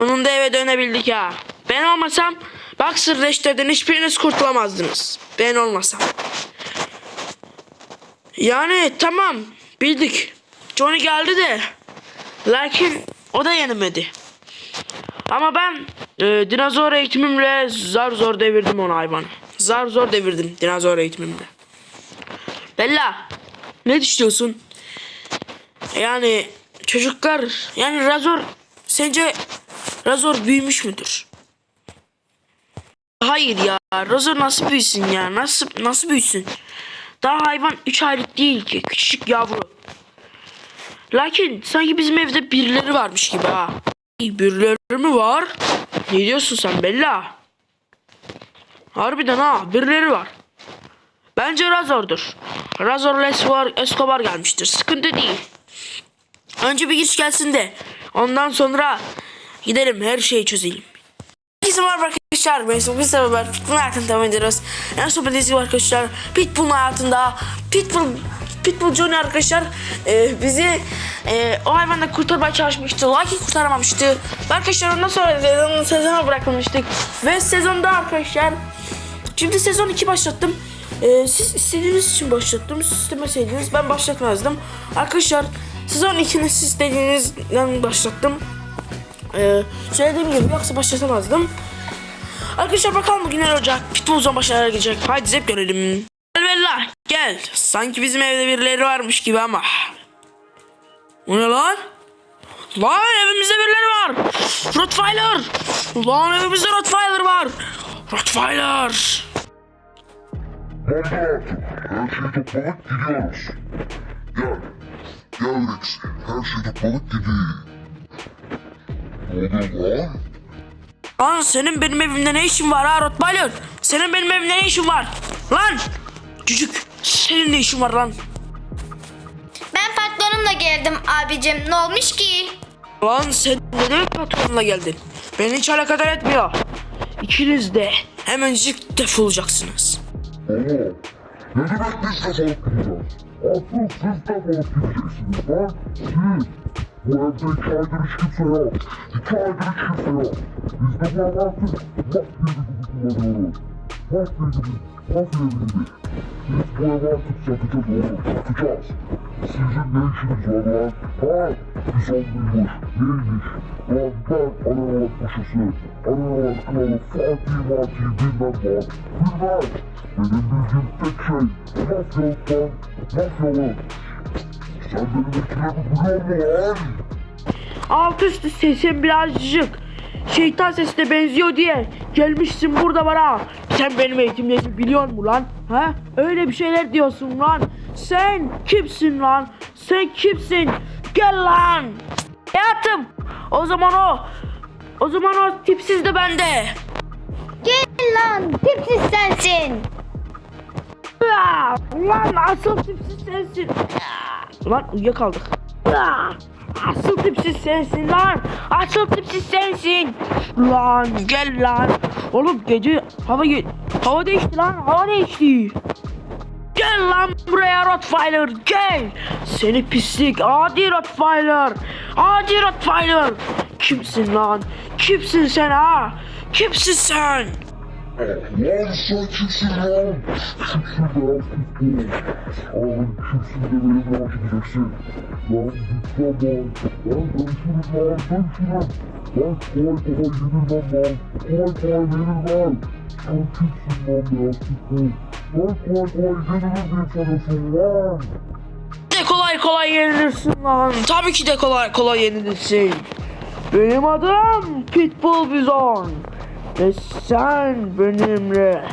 Sonunda eve dönebildik ha. Ben olmasam Boxer Reşter'den hiçbiriniz kurtulamazdınız. Ben olmasam. Yani tamam bildik. Johnny geldi de. Lakin o da yenemedi. Ama ben e, dinozor eğitimimle zar zor devirdim onu hayvanı. Zar zor devirdim dinozor eğitimimle. Bella ne düşünüyorsun? Yani çocuklar yani Razor sence Razor büyümüş müdür? Hayır ya Razor nasıl büyüsün ya nasıl nasıl büyüsün? Daha hayvan 3 aylık değil ki küçük yavru. Lakin sanki bizim evde birileri varmış gibi ha. Birileri mi var? Ne diyorsun sen Bella? Harbiden ha birileri var. Bence Razor'dur. Razor Escobar, Escobar gelmiştir. Sıkıntı değil. Önce bir giriş gelsin de ondan sonra gidelim her şeyi çözelim. Herkese merhaba arkadaşlar. Ben Sofi Sever. Pitbull'un hayatını devam ediyoruz. En son bildiğiniz gibi arkadaşlar. Pitbull'un hayatında Pitbull Pitbull Johnny arkadaşlar e, bizi e, o hayvanla kurtarmaya çalışmıştı. Lakin kurtaramamıştı. Arkadaşlar ondan sonra sezon, sezona bırakılmıştık. Ve sezonda arkadaşlar Şimdi sezon 2 başlattım. Ee, siz istediğiniz için başlattım. Siz istemeseydiniz ben başlatmazdım. Arkadaşlar sezon 2'ni siz istediğinizden başlattım. Ee, söylediğim gibi yoksa başlatamazdım. Arkadaşlar bakalım bugün ne olacak. Pitbull zaman başlarına gelecek. Haydi zep görelim. Gel Bella gel. Sanki bizim evde birileri varmış gibi ama. O ne lan? Lan evimizde birileri var. Rottweiler. Lan evimizde Rottweiler var. Rottweiler. Hadi artık. Her şeyi topladık gidiyoruz. Gel. Gel Rex. Her şeyi topladık gidiyor. Lan senin benim evimde ne işin var ha Rottweiler? Senin benim evimde ne işin var? Lan! Cücük senin ne işin var lan? Ben patronumla geldim abicim. Ne olmuş ki? Lan sen neden patronla geldin? Beni hiç alakadar etmiyor. İkiniz de hemencik defolacaksınız. Oo. Ne demek biz de soğuk gideceğiz? Asıl siz de soğuk gideceksiniz lan. Siz. Bu evde iki aydır hiç kimse yok. İki aydır hiç kimse yok. Biz de bu artık mafya gibi kullanıyoruz. Mafya gibi. Mafya gibi. Biz bu evi artık satacağız oğlum. Satacağız. Sizin ne işiniz var lan? Ha? Biz olmuş. Neymiş? Lan ben Anayalar Paşası. Anayalar Kralı Fatih Matih bilmem lan. Bilmem. Benim bildiğim tek şey mafyalıktan mafyalı. Sen benim biliyor musun lan? Alt üstü sesin birazcık şeytan sesine benziyor diye gelmişsin burada bana. Sen benim eğitimlerimi biliyor musun lan? Ha? Öyle bir şeyler diyorsun lan. Sen kimsin lan? Sen kimsin? Gel lan. Hayatım. O zaman o. O zaman o tipsiz de bende. Gel lan. Tipsiz sensin. Ya, Lan asıl tipsiz sensin. Lan uyuyakaldık. Ya, Asıl tipsiz sensin lan. Asıl tipsiz sensin. Lan gel lan. Oğlum gece hava ge- hava değişti lan. Hava değişti. Gel lan buraya Rottweiler gel. Seni pislik adi Rottweiler. Adi Rottweiler. Kimsin lan? Kimsin sen ha? Kimsin sen? Lan sen kimsin lan? Kimsin beyaz pitbull? Oğlum kimsin de beni merak edeceksin? Lan gitmem lan. Lan dönüşürüz lan dönüşürüz. Lan kolay kolay yenilmem lan. Kolay kolay yenilmem. Sen kimsin lan beyaz pitbull? Lan kolay kolay yenilir diye sanıyorsun lan. de kolay kolay yenilirsin lan. Tabii ki de kolay kolay yenilirsin. Benim adım Pitbull Bizon. Ve sen benimle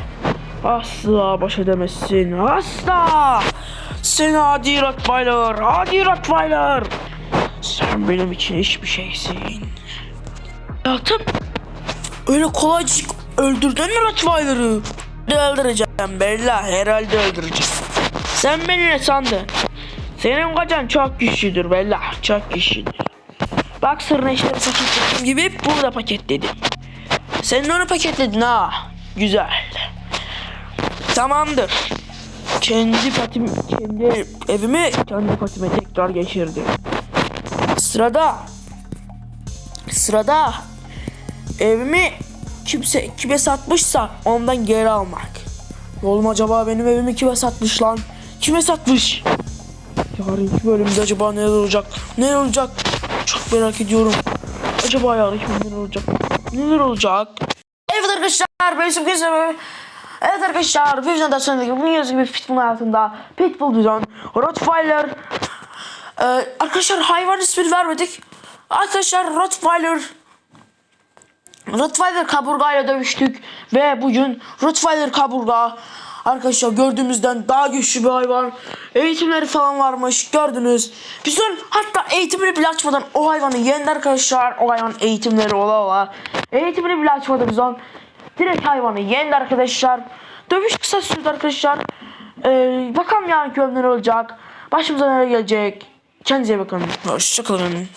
asla baş edemezsin. Asla. Sen adi Rottweiler. Adi Rottweiler. Sen benim için hiçbir şeysin. Hayatım. Öyle kolaycık öldürdün mü Rottweiler'ı? Öldüreceğim Bella. Herhalde öldüreceğim. Sen beni ne sandın? Senin kocan çok güçlüdür Bella. Çok güçlüdür. Bak sırrını işte paketledim gibi bunu da paketledim. Sen onu paketledin ha. Güzel. Tamamdır. Kendi patim, kendi evimi kendi patime tekrar geçirdim. Sırada Sırada evimi kimse kime satmışsa ondan geri almak. Oğlum acaba benim evimi kime satmış lan? Kime satmış? Yarınki bölümde acaba neler olacak? Neler olacak? Çok merak ediyorum. Acaba yarınki bölümde neler olacak? Neler olacak? Evet arkadaşlar ben Yusuf Gözlem. Evet arkadaşlar bir videodan sonra biliyorsunuz gibi Pitbull hayatında Pitbull bizon Rottweiler ee, arkadaşlar hayvan ismini vermedik. Arkadaşlar Rottweiler Rottweiler kaburgayla dövüştük ve bugün Rottweiler kaburga arkadaşlar gördüğümüzden daha güçlü bir hayvan. Eğitimleri falan varmış gördünüz. Bizon hatta eğitimini bile açmadan o hayvanı yendi arkadaşlar. O hayvan eğitimleri ola ola. Eğitimini bile açmadı Bizon. Direkt hayvanı yendi arkadaşlar. Dövüş kısa sürdü arkadaşlar. Ee, bakalım yarınki bölümler olacak. Başımıza neler gelecek. Kendinize iyi bakın. Hoşçakalın.